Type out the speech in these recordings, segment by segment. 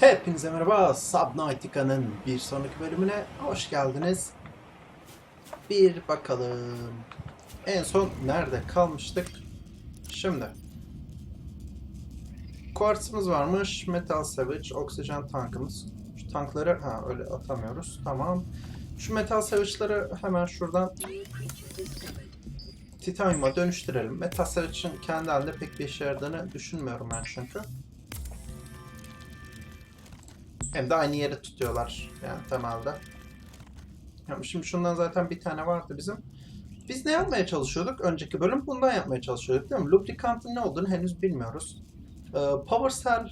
Hepinize merhaba, Subnautica'nın bir sonraki bölümüne hoş geldiniz. Bir bakalım. En son nerede kalmıştık? Şimdi. Kuartsımız varmış, Metal Savage, oksijen tankımız. Şu tankları, ha öyle atamıyoruz, tamam. Şu Metal Savage'ları hemen şuradan Titanium'a dönüştürelim. Metal Savage'ın kendi halinde pek bir işe yaradığını düşünmüyorum ben çünkü. Hem de aynı yere tutuyorlar yani temelde. Yani şimdi şundan zaten bir tane vardı bizim. Biz ne yapmaya çalışıyorduk? Önceki bölüm bundan yapmaya çalışıyorduk değil mi? Lubricant'ın ne olduğunu henüz bilmiyoruz. Ee, Power Cell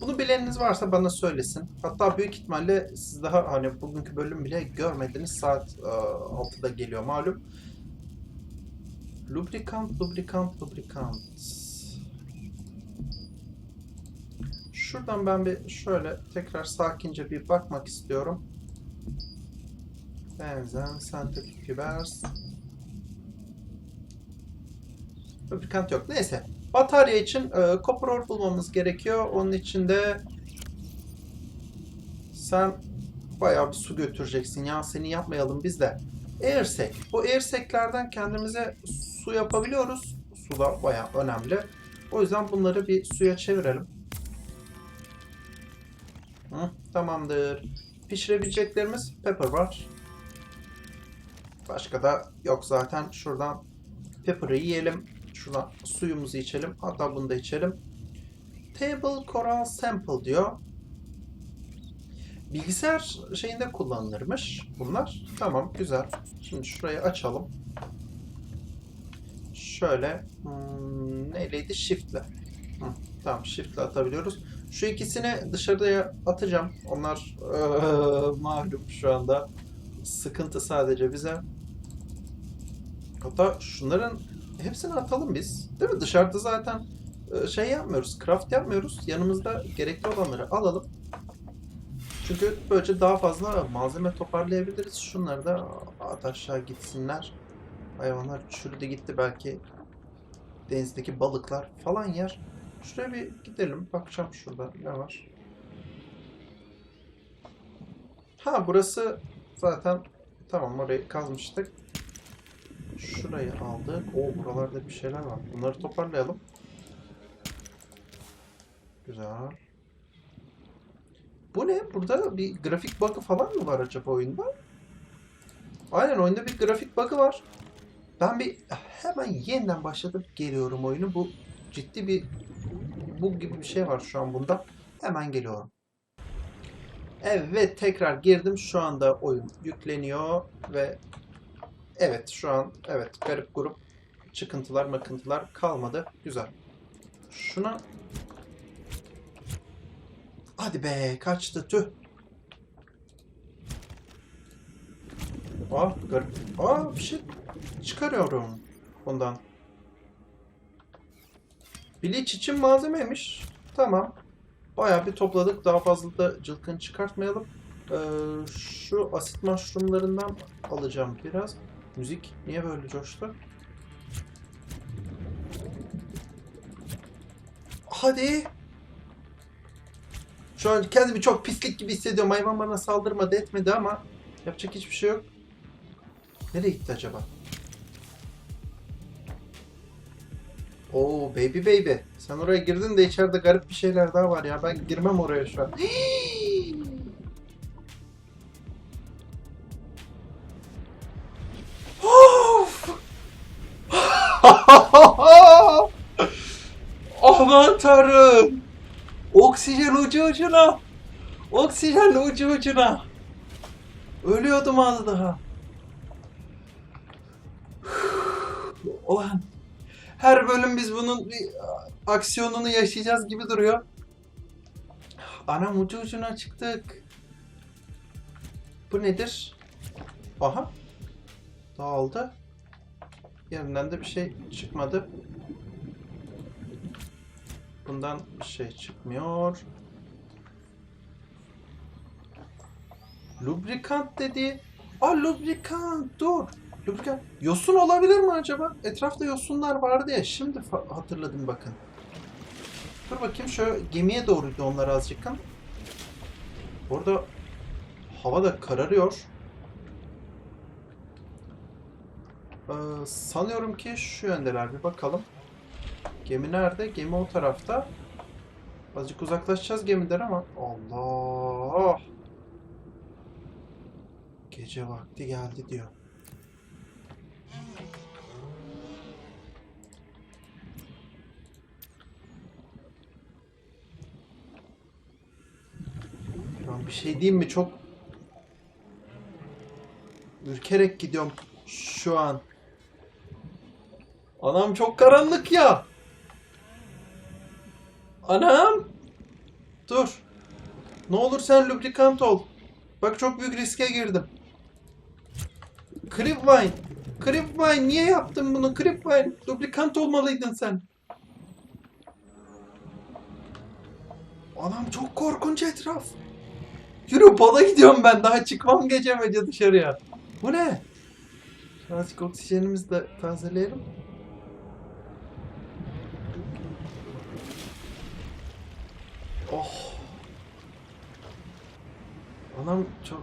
bunu bileniniz varsa bana söylesin. Hatta büyük ihtimalle siz daha hani bugünkü bölüm bile görmediniz. Saat e, 6'da geliyor malum. Lubricant, lubricant, lubricant. Şuradan ben bir şöyle tekrar sakince bir bakmak istiyorum. Benzen, sentetik fibers. Lubrikant yok. Neyse. Batarya için e, copper ore bulmamız gerekiyor. Onun için de sen bayağı bir su götüreceksin ya. Seni yapmayalım biz de. Airsec. Bu airsec'lerden kendimize su yapabiliyoruz. Su da bayağı önemli. O yüzden bunları bir suya çevirelim. Hı, tamamdır. Pişirebileceklerimiz pepper var. Başka da yok zaten. Şuradan pepper'ı yiyelim. Şuradan suyumuzu içelim. Hatta bunu da içelim. Table Coral Sample diyor. Bilgisayar şeyinde kullanılırmış bunlar. Tamam güzel. Şimdi şurayı açalım. Şöyle hmm, neyleydi? Shift'le. Hı, tamam shift'le atabiliyoruz. Şu ikisini dışarıya atacağım. Onlar eee, malum şu anda. Sıkıntı sadece bize. Hatta şunların hepsini atalım biz. Değil mi? Dışarıda zaten şey yapmıyoruz. Craft yapmıyoruz. Yanımızda gerekli olanları alalım. Çünkü böylece daha fazla malzeme toparlayabiliriz. Şunları da at aşağı gitsinler. Hayvanlar çürüdü gitti belki. Denizdeki balıklar falan yer. Şuraya bir gidelim. Bakacağım şurada ne var. Ha burası zaten tamam orayı kazmıştık. Şurayı aldık. O buralarda bir şeyler var. Bunları toparlayalım. Güzel. Bu ne? Burada bir grafik bug'ı falan mı var acaba oyunda? Aynen oyunda bir grafik bug'ı var. Ben bir hemen yeniden başlatıp geliyorum oyunu. Bu ciddi bir bug gibi bir şey var şu an bunda. Hemen geliyorum. Evet tekrar girdim. Şu anda oyun yükleniyor ve evet şu an evet garip grup çıkıntılar makıntılar kalmadı. Güzel. Şuna Hadi be kaçtı tüh. Aa garip. Aa bir şey çıkarıyorum bundan. Biliç için malzemeymiş. Tamam. Bayağı bir topladık. Daha fazla da cılkın çıkartmayalım. Ee, şu asit mushroomlarından alacağım biraz. Müzik niye böyle coştu? Hadi. Şu an kendimi çok pislik gibi hissediyorum. Hayvan bana saldırmadı etmedi ama yapacak hiçbir şey yok. Nereye gitti acaba? Oo baby baby. Sen oraya girdin de içeride garip bir şeyler daha var ya. Ben girmem oraya şu an. Of! Aman tanrım. Oksijen ucu ucuna. Oksijen ucu ucuna. Ölüyordum az daha. Ulan her bölüm biz bunun bir aksiyonunu yaşayacağız gibi duruyor. Anam ucu ucuna çıktık. Bu nedir? Aha. Dağıldı. Yerinden de bir şey çıkmadı. Bundan bir şey çıkmıyor. Lubrikant dedi. Aa lubrikant dur. Lubrikant. Yosun olabilir mi acaba? Etrafta yosunlar vardı ya. Şimdi hatırladım bakın. Dur bakayım şu gemiye doğruydu onlar azıcık. Orada hava da kararıyor. Ee, sanıyorum ki şu yöndeler bir bakalım. Gemi nerede? Gemi o tarafta. Azıcık uzaklaşacağız gemiden ama Allah! Gece vakti geldi diyor. Lan bir şey diyeyim mi? Çok ürkerek gidiyorum şu an. Anam çok karanlık ya. Anam. Dur. Ne olur sen lubrikant ol. Bak çok büyük riske girdim. Creepvine. Creepvine niye yaptın bunu? Creepvine. Lubrikant olmalıydın sen. Anam çok korkunç etraf. Yürü bala gidiyorum ben. Daha çıkmam gecemece dışarıya. Bu ne? Birazcık oksijenimizi de tazeleyelim. Oh. Anam çok...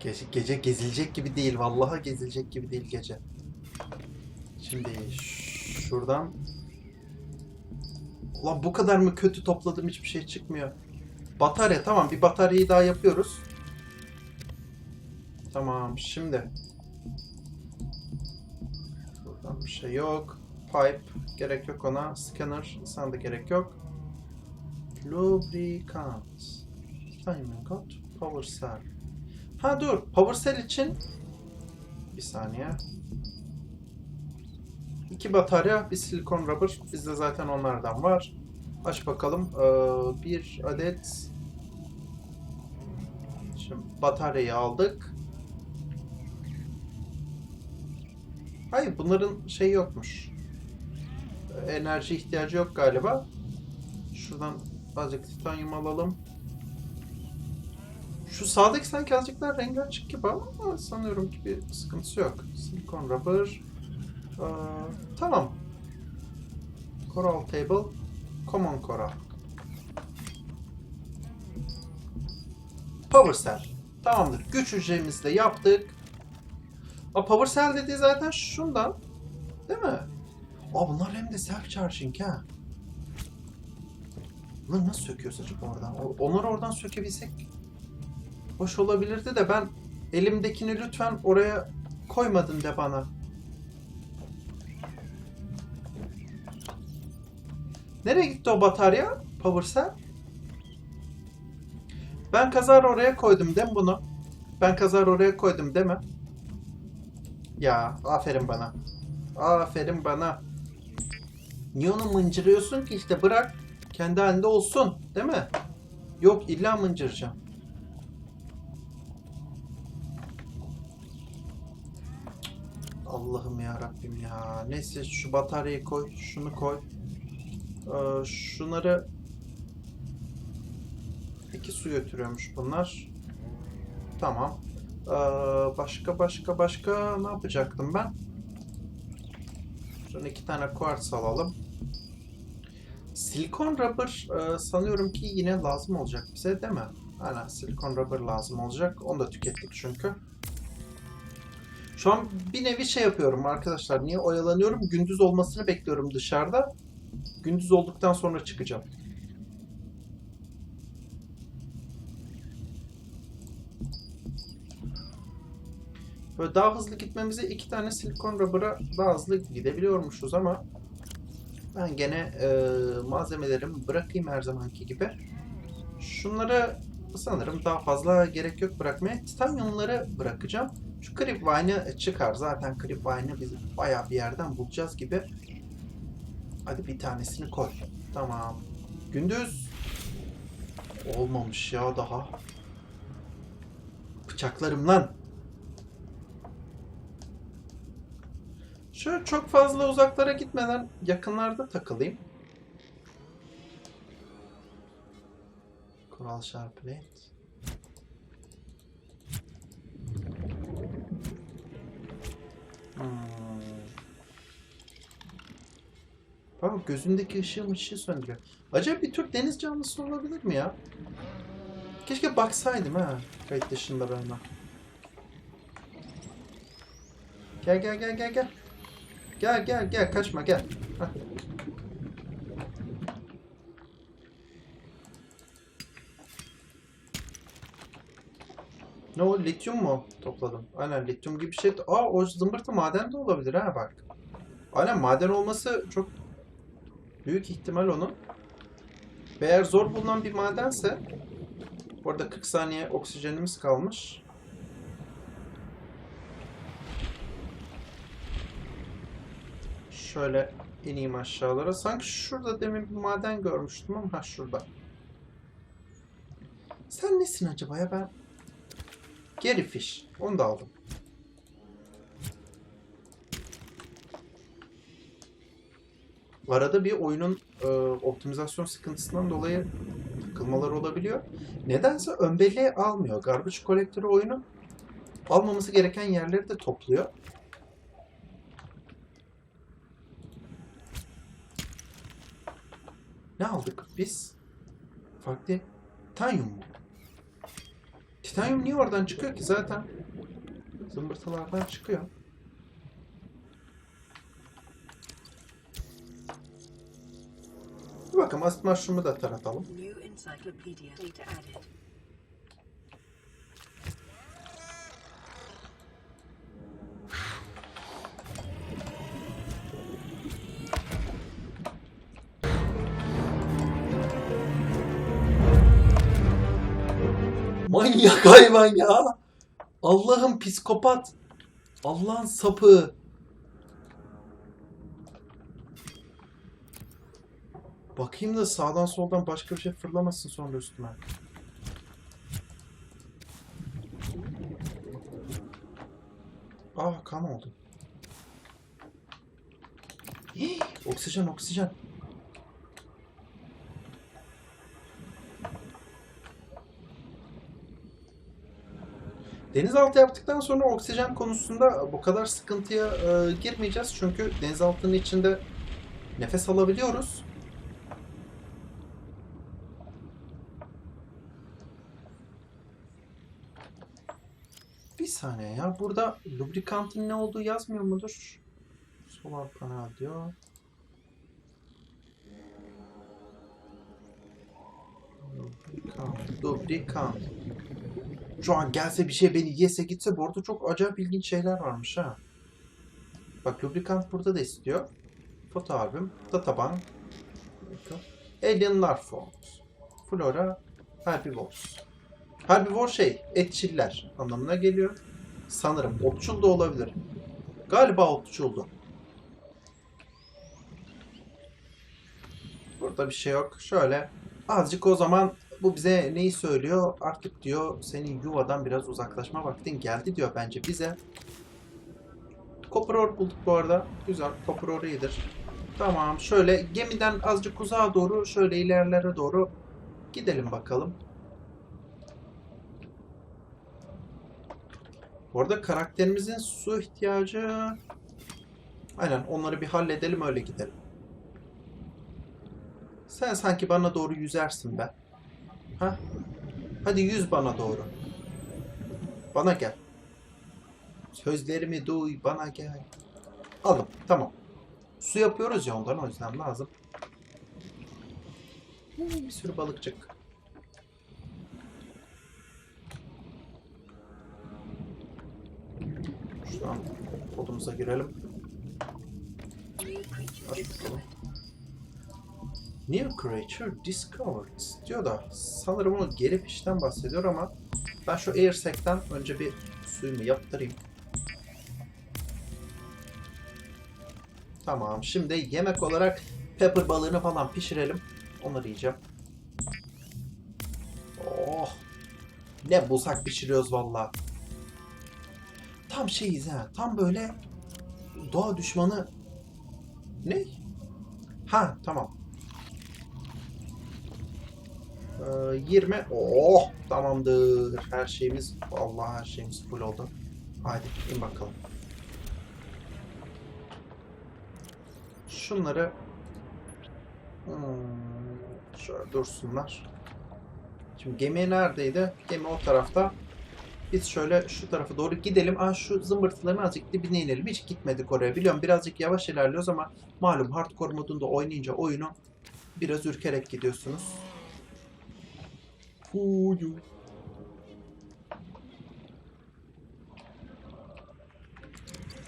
Gece, gece gezilecek gibi değil. Vallahi gezilecek gibi değil gece. Şimdi şuradan... Ulan bu kadar mı kötü topladım hiçbir şey çıkmıyor. Batarya tamam bir bataryayı daha yapıyoruz. Tamam şimdi. Buradan bir şey yok. Pipe gerek yok ona. Scanner sana da gerek yok. Lubricant. Timing out. Power cell. Ha dur. Power cell için bir saniye. İki batarya, bir silikon rubber. Bizde zaten onlardan var. Aç bakalım. Ee, bir adet Şimdi bataryayı aldık. Hayır bunların şey yokmuş. Enerji ihtiyacı yok galiba. Şuradan azıcık titanyum alalım. Şu sağdaki sanki azıcık daha rengi açık gibi ama sanıyorum ki bir sıkıntısı yok. Silikon rubber. Ee, tamam. Coral table. Common coral. Power cell. Tamamdır. Güç hücremizi de yaptık. A power cell dediği zaten şundan. Değil mi? Aa bunlar hem de self charging ha. Bunları nasıl söküyoruz acaba oradan? Onları oradan sökebilsek hoş olabilirdi de ben elimdekini lütfen oraya koymadın de bana. Nereye gitti o batarya? Power cell? Ben kazar oraya koydum değil mi bunu? Ben kazar oraya koydum değil mi? Ya aferin bana. Aferin bana. Niye onu mıncırıyorsun ki işte bırak. Kendi halinde olsun değil mi? Yok illa mıncıracağım. Allah'ım ya Rabbim ya. Neyse şu bataryayı koy, şunu koy. Ee, şunları İki su götürüyormuş bunlar. Tamam. Ee, başka başka başka ne yapacaktım ben? Şuradan iki tane kuartz alalım. Silikon rubber e, sanıyorum ki yine lazım olacak bize değil mi? Aynen silikon rubber lazım olacak. Onu da tükettik çünkü. Şu an bir nevi şey yapıyorum arkadaşlar. Niye oyalanıyorum? Gündüz olmasını bekliyorum dışarıda. Gündüz olduktan sonra çıkacağım. Böyle daha hızlı gitmemize iki tane silikon rubber'a daha hızlı gidebiliyormuşuz ama ben gene e, malzemelerimi bırakayım her zamanki gibi. Şunları sanırım daha fazla gerek yok bırakmaya. Titanyumları bırakacağım. Şu Creepvine'ı çıkar. Zaten Creepvine'ı biz bayağı bir yerden bulacağız gibi. Hadi bir tanesini koy. Tamam. Gündüz. Olmamış ya daha. Bıçaklarım lan. Şöyle çok fazla uzaklara gitmeden yakınlarda takılayım. Coral Sharp Plate. Hmm. Tamam gözündeki ışığı ışığı söndürüyor. Acaba bir tür deniz canlısı olabilir mi ya? Keşke baksaydım ha. Kayıt dışında ben de. Gel gel gel gel gel. Gel gel gel kaçma gel. Hah. Ne o lityum mu topladım? Aynen lityum gibi bir şey. Aa o zımbırtı maden de olabilir ha bak. Aynen maden olması çok büyük ihtimal onun. Ve eğer zor bulunan bir madense bu arada 40 saniye oksijenimiz kalmış. Şöyle ineyim aşağılara. Sanki şurada demin bir maden görmüştüm ama ha şurada. Sen nesin acaba ya ben? Geri fiş. Onu da aldım. Arada bir oyunun e, optimizasyon sıkıntısından dolayı takılmalar olabiliyor. Nedense ön almıyor. Garbage Collector oyunu almaması gereken yerleri de topluyor. Ne aldık biz? Farklı Titanium mu? Titanium niye oradan çıkıyor ki zaten? Zımbırtılardan çıkıyor. Bakalım asit mushroom'u da taratalım. Manyak hayvan ya. Allah'ın psikopat. Allah'ın sapı. Bakayım da sağdan soldan başka bir şey fırlamasın sonra üstüme. Ah kan oldu. Oksijen oksijen. Denizaltı yaptıktan sonra oksijen konusunda bu kadar sıkıntıya e, girmeyeceğiz. Çünkü denizaltının içinde nefes alabiliyoruz. Bir Burada lubrikantın ne olduğu yazmıyor mudur? Solar panel diyor. Lubrikant. Lubrikant. Şu an gelse bir şey beni yese gitse bu arada çok acayip ilginç şeyler varmış ha. Bak lubrikant burada da istiyor. Foto albüm, databank, Alien Life Forms, Flora, Herbivores. Herbivore şey, etçiller anlamına geliyor. Sanırım otçul da olabilir. Galiba otçuldu. Burada bir şey yok. Şöyle azıcık o zaman bu bize neyi söylüyor? Artık diyor senin yuvadan biraz uzaklaşma vaktin geldi diyor bence bize. Copper ore bulduk bu arada. Güzel. Copper ore iyidir. Tamam. Şöyle gemiden azıcık uzağa doğru şöyle ilerlere doğru gidelim bakalım. Bu arada karakterimizin su ihtiyacı... Aynen onları bir halledelim öyle gidelim. Sen sanki bana doğru yüzersin be. Ha? Hadi yüz bana doğru. Bana gel. Sözlerimi duy, bana gel. Alın, tamam. Su yapıyoruz ya ondan o yüzden lazım. Bir sürü balıkçık. Şu an kodumuza girelim. New creature discovered. diyor da sanırım o geri pişten bahsediyor ama ben şu airsec'ten önce bir suyumu yaptırayım. Tamam şimdi yemek olarak pepper balığını falan pişirelim. Onları yiyeceğim. Oh. Ne bulsak pişiriyoruz valla. Tam şeyiz ha. Tam böyle doğa düşmanı ne? Ha tamam. Ee, 20. Oh tamamdır. Her şeyimiz vallahi her şeyimiz full oldu. Haydi in bakalım. Şunları Hmm, şöyle dursunlar. Şimdi gemi neredeydi? Gemi o tarafta. Biz şöyle şu tarafa doğru gidelim. Aa şu zımbırtıların azıcık dibine inelim. Hiç gitmedik oraya. Biliyorum birazcık yavaş ilerliyoruz ama malum hardcore modunda oynayınca oyunu biraz ürkerek gidiyorsunuz. Huyu.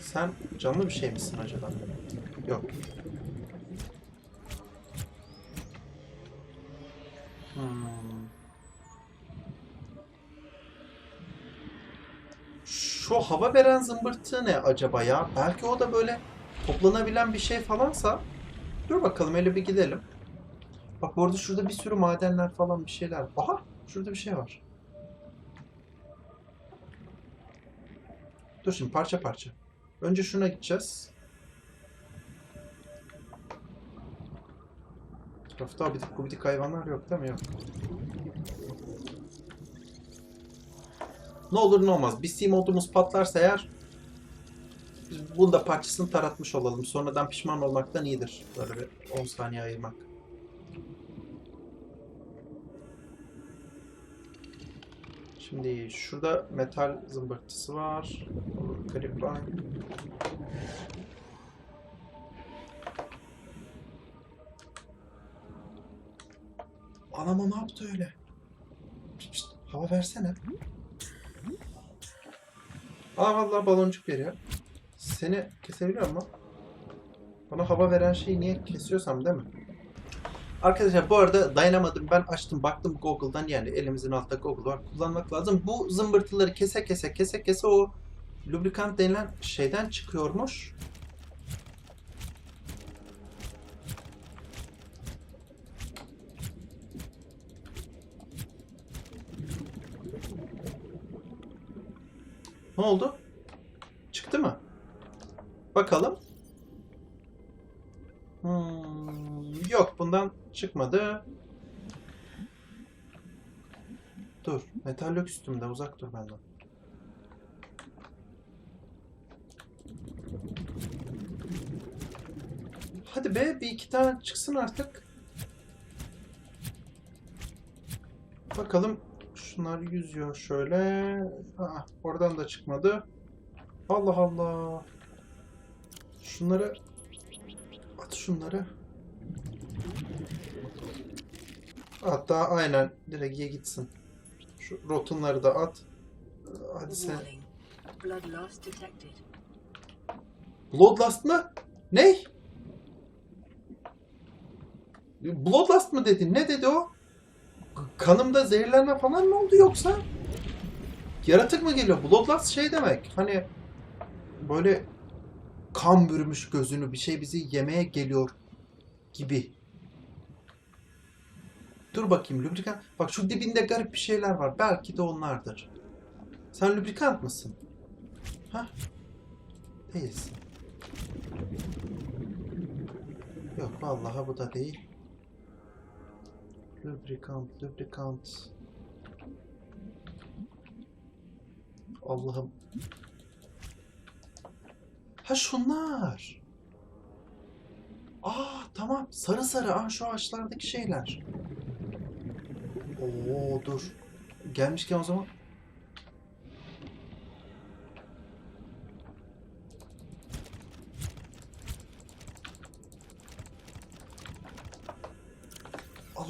Sen canlı bir şey misin acaba? Yok. Hmm. Şu hava veren zımbırtı ne acaba ya? Belki o da böyle toplanabilen bir şey falansa. Dur bakalım hele bir gidelim. Bak bu arada şurada bir sürü madenler falan bir şeyler. Aha şurada bir şey var. Dur şimdi parça parça. Önce şuna gideceğiz. Etrafta abidik gubidik hayvanlar yok değil mi? Yok. Ne olur ne olmaz. Bir C modumuz patlarsa eğer biz bunun da parçasını taratmış olalım. Sonradan pişman olmaktan iyidir. Böyle bir 10 saniye ayırmak. Şimdi şurada metal zımbırtısı var. Grip var. Anama ne yaptı öyle? Pişt, hava versene. Aa vallahi baloncuk veriyor. Seni kesebiliyor mu? Bana hava veren şeyi niye kesiyorsam değil mi? Arkadaşlar bu arada dayanamadım. Ben açtım baktım Google'dan yani elimizin altında Google var. Kullanmak lazım. Bu zımbırtıları kese kese kese kese o lubrikant denilen şeyden çıkıyormuş. Ne oldu? Çıktı mı? Bakalım. Hmm, yok bundan çıkmadı. Dur. Metal yok üstümde. Uzak dur benden. Hadi be bir iki tane çıksın artık. Bakalım şunlar yüzüyor şöyle. Aa, oradan da çıkmadı. Allah Allah. Şunları at şunları. Hatta aynen direkt ye gitsin. Şu rotunları da at. Hadi sen. Bloodlust mı? Ne? Bloodlust mı dedi? Ne dedi o? Kanımda zehirlenme falan mı oldu yoksa? Yaratık mı geliyor? Bloodlust şey demek. Hani böyle kan bürümüş gözünü bir şey bizi yemeye geliyor gibi. Dur bakayım lubrikant. Bak şu dibinde garip bir şeyler var. Belki de onlardır. Sen lubrikant mısın? Hah? Değilsin. Yok vallahi bu da değil. Lubricant, lubricant. Allah'ım. Ha şunlar. Aa tamam sarı sarı. Aa şu ağaçlardaki şeyler. Oo dur. Gelmişken o zaman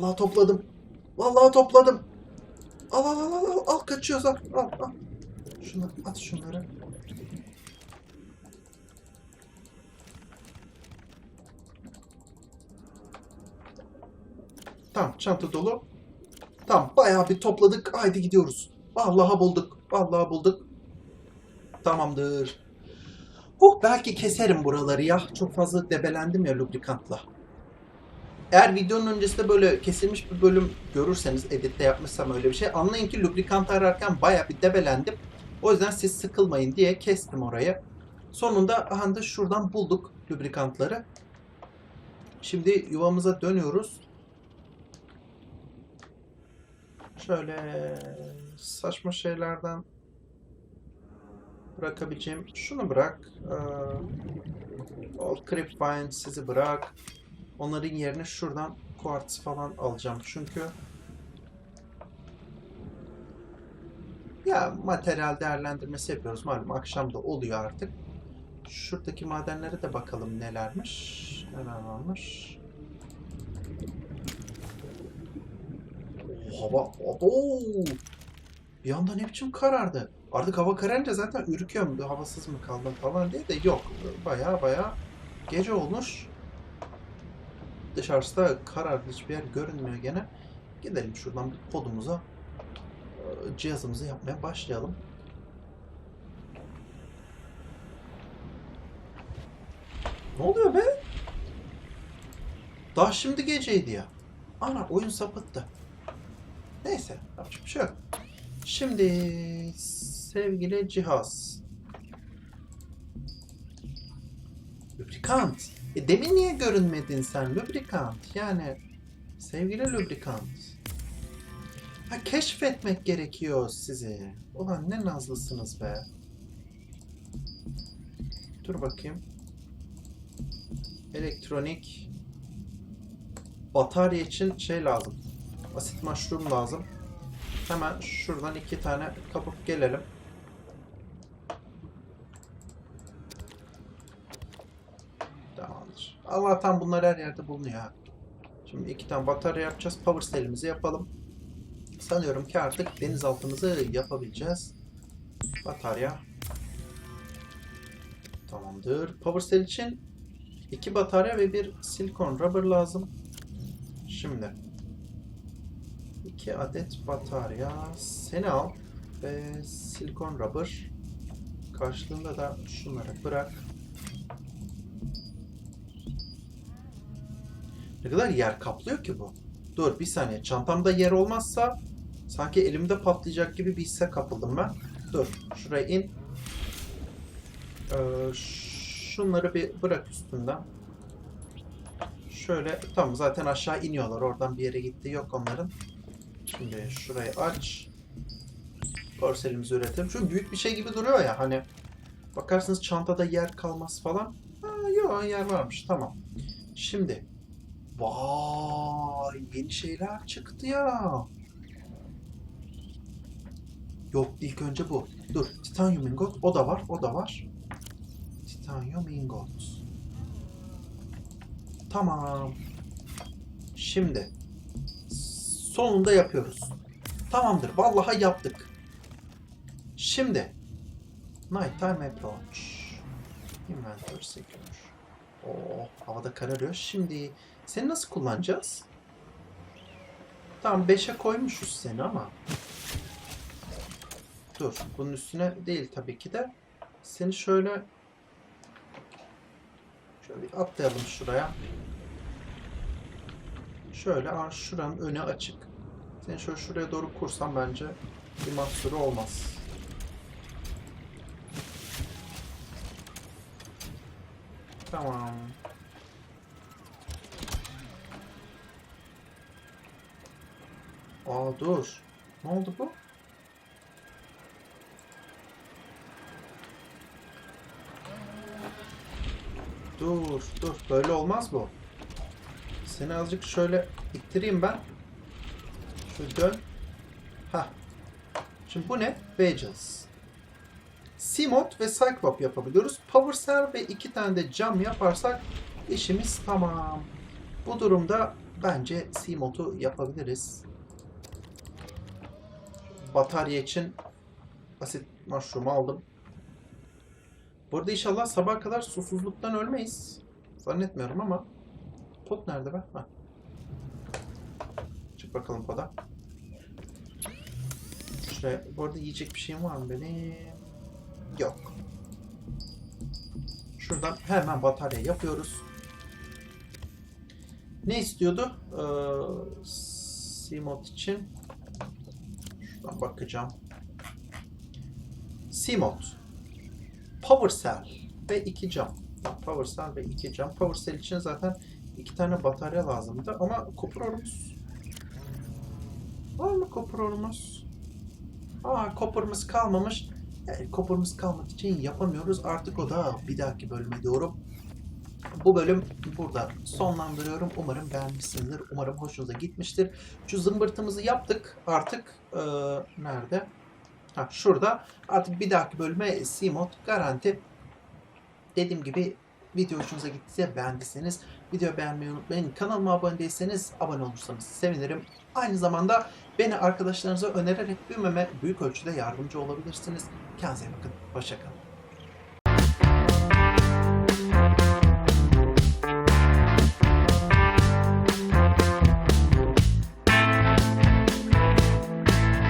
Vallahi topladım. Vallahi topladım. Al al al al al, kaçıyoruz al al al. Şunu at şunları. Tamam çanta dolu. Tamam bayağı bir topladık. Haydi gidiyoruz. Vallahi bulduk. Vallahi bulduk. Tamamdır. Oh belki keserim buraları ya. Çok fazla debelendim ya lubrikantla. Eğer videonun öncesinde böyle kesilmiş bir bölüm görürseniz editte yapmışsam öyle bir şey anlayın ki lubrikant ararken baya bir debelendim. O yüzden siz sıkılmayın diye kestim orayı. Sonunda aha da şuradan bulduk lubrikantları. Şimdi yuvamıza dönüyoruz. Şöyle saçma şeylerden bırakabileceğim. Şunu bırak. Ee, Old Creepvine sizi bırak. Onların yerine şuradan kuartz falan alacağım. Çünkü ya materyal değerlendirmesi yapıyoruz. Malum akşam da oluyor artık. Şuradaki madenlere de bakalım nelermiş. Neler varmış. Hava, oo. Bir anda ne biçim karardı. Artık hava kararınca zaten ürküyorum. Havasız mı kaldım falan diye de yok. Baya baya gece olmuş. Dışarısı da karardı. Hiçbir yer görünmüyor gene. Gidelim şuradan bir podumuza e, cihazımızı yapmaya başlayalım. Ne oluyor be? Daha şimdi geceydi ya. Ana oyun sapıttı. Neyse yapacak bir şey yok. Şimdi sevgili cihaz. Lubrikant. E demin niye görünmedin sen lubrikant? Yani sevgili lubrikant. Ha keşfetmek gerekiyor sizi. Ulan ne nazlısınız be. Dur bakayım. Elektronik batarya için şey lazım. Asit mushroom lazım. Hemen şuradan iki tane kapıp gelelim. Tamamdır. Allah'tan bunlar her yerde bulunuyor. Şimdi iki tane batarya yapacağız. Power cell'imizi yapalım. Sanıyorum ki artık denizaltımızı yapabileceğiz. Batarya. Tamamdır. Power cell için iki batarya ve bir silikon rubber lazım. Şimdi 2 adet batarya seni al ve silikon rubber karşılığında da şunları bırak. Ne kadar yer kaplıyor ki bu? Dur bir saniye çantamda yer olmazsa sanki elimde patlayacak gibi bir hisse kapıldım ben. Dur şuraya in. Ee, şunları bir bırak üstünden. Şöyle tamam zaten aşağı iniyorlar oradan bir yere gitti yok onların. Şimdi şurayı aç. Porselimizi üretelim. Şu büyük bir şey gibi duruyor ya hani. Bakarsınız çantada yer kalmaz falan. Ha, yok yer varmış tamam. Şimdi. Vay yeni şeyler çıktı ya. Yok ilk önce bu. Dur titanyum ingot o da var o da var. Titanyum ingot. Tamam. Şimdi sonunda yapıyoruz. Tamamdır. Vallahi yaptık. Şimdi Nighttime Approach. Inventory Secure. Oo, havada kararıyor. Şimdi seni nasıl kullanacağız? Tamam 5'e koymuşuz seni ama. Dur. Bunun üstüne değil tabii ki de. Seni şöyle şöyle bir atlayalım şuraya. Şöyle aa, şuranın önü açık. Seni şöyle şuraya doğru kursam bence bir mahsuru olmaz. Tamam. Aa dur. Ne oldu bu? Dur, dur. Böyle olmaz bu. Seni azıcık şöyle ittireyim ben. Şöyle dön. Hah. Şimdi bu ne? Vegels. Simot ve Cyclop yapabiliyoruz. Power Cell ve iki tane de cam yaparsak işimiz tamam. Bu durumda bence Simot'u yapabiliriz. Batarya için asit mushroom aldım. Burada inşallah sabah kadar susuzluktan ölmeyiz. Zannetmiyorum ama. Pot nerede be? Ha. Çık bakalım poda. Şuraya, bu arada yiyecek bir şeyim var mı benim? Yok. Şuradan hemen batarya yapıyoruz. Ne istiyordu? Ee, Simot için. Şuradan bakacağım. Simot. Power Cell ve iki cam. Power Cell ve iki cam. Power Cell için zaten iki tane batarya lazımdı ama kopurorumuz var mı kopurorumuz? Aa kopurumuz kalmamış. Yani kopurumuz kalmadığı için yapamıyoruz. Artık o da bir dahaki bölüme doğru bu bölüm burada sonlandırıyorum. Umarım beğenmişsinizdir. Umarım hoşunuza gitmiştir. Şu zımbırtımızı yaptık. Artık e, nerede? Ha, şurada. Artık bir dahaki bölüme C-Mod garanti. Dediğim gibi video hoşunuza gittiyse beğendiyseniz video beğenmeyi unutmayın. Kanalıma abone değilseniz abone olursanız sevinirim. Aynı zamanda beni arkadaşlarınıza önererek büyümeme büyük ölçüde yardımcı olabilirsiniz. Kendinize bakın. Hoşçakalın.